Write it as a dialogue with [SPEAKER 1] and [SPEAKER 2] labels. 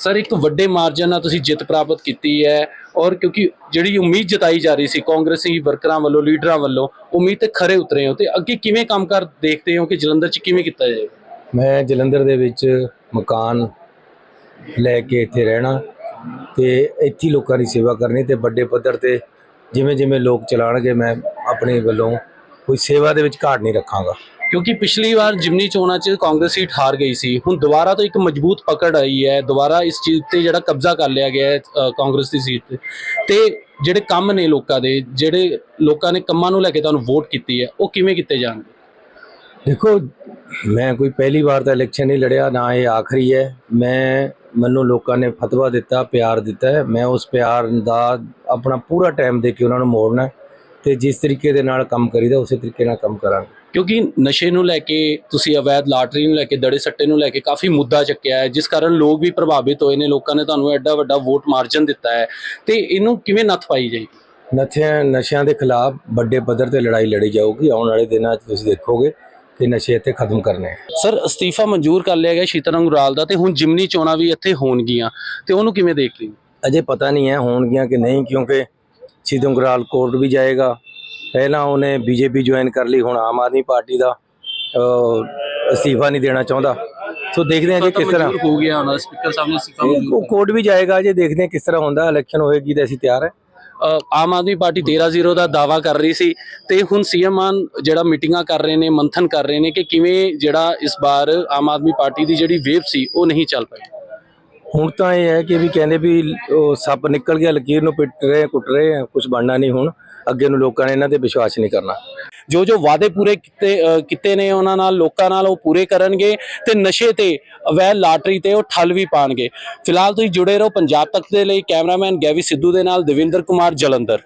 [SPEAKER 1] Sir, ਇੱਕ ਵੱਡੇ margin ਨਾਲ ਤੁਸੀਂ ਜਿੱਤ ਪ੍ਰਾਪਤ ਕੀਤੀ ਹੈ ਔਰ ਕਿਉਂਕਿ ਜਿਹੜੀ ਉਮੀਦ ਜਤਾਈ ਜਾ ਰਹੀ ਸੀ ਕਾਂਗਰਸੀ ਵਰਕਰਾਂ ਵੱਲੋਂ, ਲੀਡਰਾਂ ਵੱਲੋਂ, ਉਮੀਦ ਤੇ ਖਰੇ ਉਤਰੇ ਹੋ ਤੇ ਅੱਗੇ ਕਿਵੇਂ ਕੰਮ ਕਰ ਦੇਖਦੇ ਹੋ ਕਿ ਜਲੰਧਰ 'ਚ ਕਿਵੇਂ ਕੀਤਾ ਜਾਏਗਾ
[SPEAKER 2] ਮੈਂ ਜਲੰਧਰ ਦੇ ਵਿੱਚ ਮਕਾਨ ਲੈ ਕੇ ਇੱਥੇ ਰਹਿਣਾ ਤੇ ਇੱਥੇ ਹੀ ਲੋਕਾਂ ਦੀ ਸੇਵਾ ਕਰਨੀ ਤੇ ਵੱਡੇ ਪੱਧਰ ਤੇ ਜਿਵੇਂ ਜਿਵੇਂ ਲੋਕ ਚਲਾਣਗੇ, ਮੈਂ ਆਪਣੇ ਵੱਲੋਂ ਕੋਈ ਸੇਵਾ ਦੇ ਵਿੱਚ ਘਾਟ ਨਹੀਂ ਰੱਖਾਂਗਾ।
[SPEAKER 1] ਕਿਉਂਕਿ ਪਿਛਲੀ ਵਾਰ ਜਿਮਨੀ ਚੋਣਾਂ 'ਚ ਕਾਂਗਰਸ ਸੀਟ ਹਾਰ ਗਈ ਸੀ, ਹੁਣ ਦੁਬਾਰਾ ਤੋਂ ਇੱਕ ਮਜ਼ਬੂਤ ਪਕੜ ਆਈ ਹੈ, ਦੁਬਾਰਾ ਇਸ ਚੀਜ਼ ਤੇ ਜਿਹੜਾ ਕਬਜ਼ਾ ਕਰ ਲਿਆ ਗਿਆ ਹੈ ਕਾਂਗਰਸ ਦੀ ਸੀਟ ਤੇ। ਤੇ ਜਿਹੜੇ ਕੰਮ ਨੇ ਲੋਕਾਂ ਦੇ, ਜਿਹੜੇ ਲੋਕਾਂ ਨੇ ਕੰਮਾਂ ਨੂੰ ਲੈ ਕੇ ਤੁਹਾਨੂੰ ਵੋਟ ਕੀਤੀ ਹੈ, ਉਹ ਕਿਵੇਂ ਕੀਤੇ ਜਾਣਗੇ?
[SPEAKER 2] ਦੇਖੋ, ਮੈਂ ਕੋਈ ਪਹਿਲੀ ਵਾਰ ਤਾਂ ਇਲੈਕਸ਼ਨ ਨਹੀਂ ਲੜਿਆ, ਨਾ ਇਹ ਆਖਰੀ ਹੈ। ਮੈਂ, ਮੈਨੂੰ ਲੋਕਾਂ ਨੇ ਫਤਵਾ ਦਿੱਤਾ, ਪਿਆਰ ਦਿੱਤਾ ਮੈਂ ਉਸ ਪਿਆਰ ਦਾ ਆਪਣਾ ਪੂਰਾ ਟਾਈਮ ਦੇ ਕੇ ਉਹਨਾਂ ਨੂੰ ਮੋੜਨਾ ਹੈ ਤੇ ਜਿਸ ਤਰੀਕੇ ਦੇ ਨਾਲ ਕੰਮ ਕਰੀਦਾ, ਉਸੇ ਤਰੀਕੇ ਨਾਲ ਕੰਮ ਕਰਾਂਗੇ।
[SPEAKER 1] ਕਿਉਂਕਿ ਨਸ਼ੇ ਨੂੰ ਲੈ ਕੇ ਤੁਸੀਂ ਅਵੈਧ ਲਾਟਰੀ ਨੂੰ ਲੈ ਕੇ ਦੜੇ ਸੱਟੇ ਨੂੰ ਲੈ ਕੇ ਕਾਫੀ ਮੁੱਦਾ ਚੱਕਿਆ ਹੈ ਜਿਸ ਕਾਰਨ ਲੋਕ ਵੀ ਪ੍ਰਭਾਵਿਤ ਹੋਏ ਨੇ ਲੋਕਾਂ ਨੇ ਤੁਹਾਨੂੰ ਐਡਾ ਵੱਡਾ ਵੋਟ ਮਾਰਜਨ ਦਿੱਤਾ ਹੈ। ਤੇ ਇਹਨੂੰ ਕਿਵੇਂ ਨੱਥ ਪਾਈ ਜਾਏਗੀ
[SPEAKER 2] ਨਸ਼ਿਆਂ ਨਸ਼ਿਆਂ ਦੇ ਖਿਲਾਫ ਵੱਡੇ ਪੱਧਰ ਤੇ ਲੜਾਈ ਲੜੀ ਜਾਊਗੀ। ਆਉਣ ਵਾਲੇ ਦਿਨਾਂ 'ਚ ਤੁਸੀਂ ਦੇਖੋਗੇ ਕਿ ਨਸ਼ੇ ਇੱਥੇ ਖਤਮ ਕਰਨੇ
[SPEAKER 1] ਸਰ ਅਸਤੀਫਾ ਮਨਜ਼ੂਰ ਕਰ ਲਿਆ ਗਿਆ ਸ਼ੀਤਲ ਅੰਗਰਾਲ ਦਾ ਤੇ ਹੁਣ ਜਿਮਨੀ ਚੋਣਾਂ ਵੀ ਇੱਥੇ ਹੋਣਗੀਆਂ। ਤੇ ਉਹਨੂੰ ਕਿਵੇਂ ਦੇਖ ਲਈ?
[SPEAKER 2] ਅਜੇ ਪਤਾ ਨਹੀਂ ਹੈ ਹੋਣਗੀਆਂ ਕਿ ਨਹੀਂ ਕਿਉਂਕਿ ਸਿੱਧੂੰਗਰਾਲ ਕੋਰਟ ਵੀ ਜਾਏਗਾ। ਪਹਿਲਾਂ ਉਹਨੇ ਬੀਜੇਪੀ ਜੁਆਇਨ ਕਰ ਲਈ ਹੁਣ ਆਮ ਆਦਮੀ ਪਾਰਟੀ ਦਾ ਅਹ, ਅਸਤੀਫਾ ਨਹੀਂ ਦੇਣਾ ਚਾਹੁੰਦਾ। ਸੋ ਦੇਖਦੇ ਹਾਂ ਜੀ ਕਿਸ ਤਰ੍ਹਾਂ।
[SPEAKER 1] ਹੋ ਗਿਆ ਹੁਣ ਸਪੀਕਰ ਸਾਹਿਬ ਨੇ ਅਸਤੀਫਾ
[SPEAKER 2] ਕੋਰਟ ਵੀ ਜਾਏਗਾ ਜੇ ਦੇਖਦੇ ਹਾਂ ਕਿਸ ਤਰ੍ਹਾਂ ਹੁੰਦਾ ਇਲੈਕਸ਼ਨ ਹੋਏਗੀ ਤਾਂ ਅਸੀਂ ਤਿਆਰ ਹੈ।
[SPEAKER 1] ਆਮ ਆਦਮੀ ਪਾਰਟੀ 13-0 ਦਾ ਦਾਵਾ ਕਰ ਰਹੀ ਸੀ ਤੇ ਹੁਣ ਸੀਐਮ ਮਾਨ ਜਿਹੜਾ ਮੀਟਿੰਗਾਂ ਕਰ ਰਹੇ ਨੇ ਮੰਥਨ ਕਰ ਰਹੇ ਨੇ ਕਿ ਕਿਵੇਂ ਜਿਹੜਾ ਇਸ ਵਾਰ ਆਮ ਆਦਮੀ ਪਾਰਟੀ ਦੀ ਜਿਹੜੀ ਵੇਵ ਸੀ ਉਹ ਨਹੀਂ ਚੱਲ ਪਾਈ।
[SPEAKER 2] ਹੁਣ ਤਾਂ ਇਹ ਹੈ ਕਿ ਵੀ ਕਹਿੰਦੇ ਵੀ ਉਹ ਸੱਪ ਨਿਕਲ ਗਿਆ ਲਕੀਰ ਨੂੰ ਪਿੱਟ ਰਹੇ ਕੁੱਟ ਰਹੇ ਕੁਝ ਬਣਨਾ ਨਹੀਂ ਹੁਣ। ਅੱਗੇ ਨੂੰ ਲੋਕਾਂ ਨੇ ਇਹਨਾਂ ਤੇ ਵਿਸ਼ਵਾਸ ਨਹੀਂ ਕਰਨਾ।
[SPEAKER 1] ਜੋ ਜੋ ਵਾਅਦੇ ਪੂਰੇ ਕੀਤੇ ਕੀਤੇ ਨੇ ਉਹਨਾਂ ਨਾਲ, ਲੋਕਾਂ ਨਾਲ ਉਹ ਪੂਰੇ ਕਰਨਗੇ ਤੇ ਨਸ਼ੇ ਤੇ ਅਵੈਧ ਲਾਟਰੀ ਤੇ ਉਹ ਠੱਲ ਵੀ ਪਾਣਗੇ। ਫਿਲਹਾਲ ਤੁਸੀਂ ਜੁੜੇ ਰਹੋ ਪੰਜਾਬ ਤੱਕ ਦੇ ਲਈ, ਕੈਮਰਾਮੈਨ ਗੈਵੀ ਸਿੱਧੂ ਦੇ ਨਾਲ ਦਵਿੰਦਰ ਕੁਮਾਰ ਜਲੰਧਰ।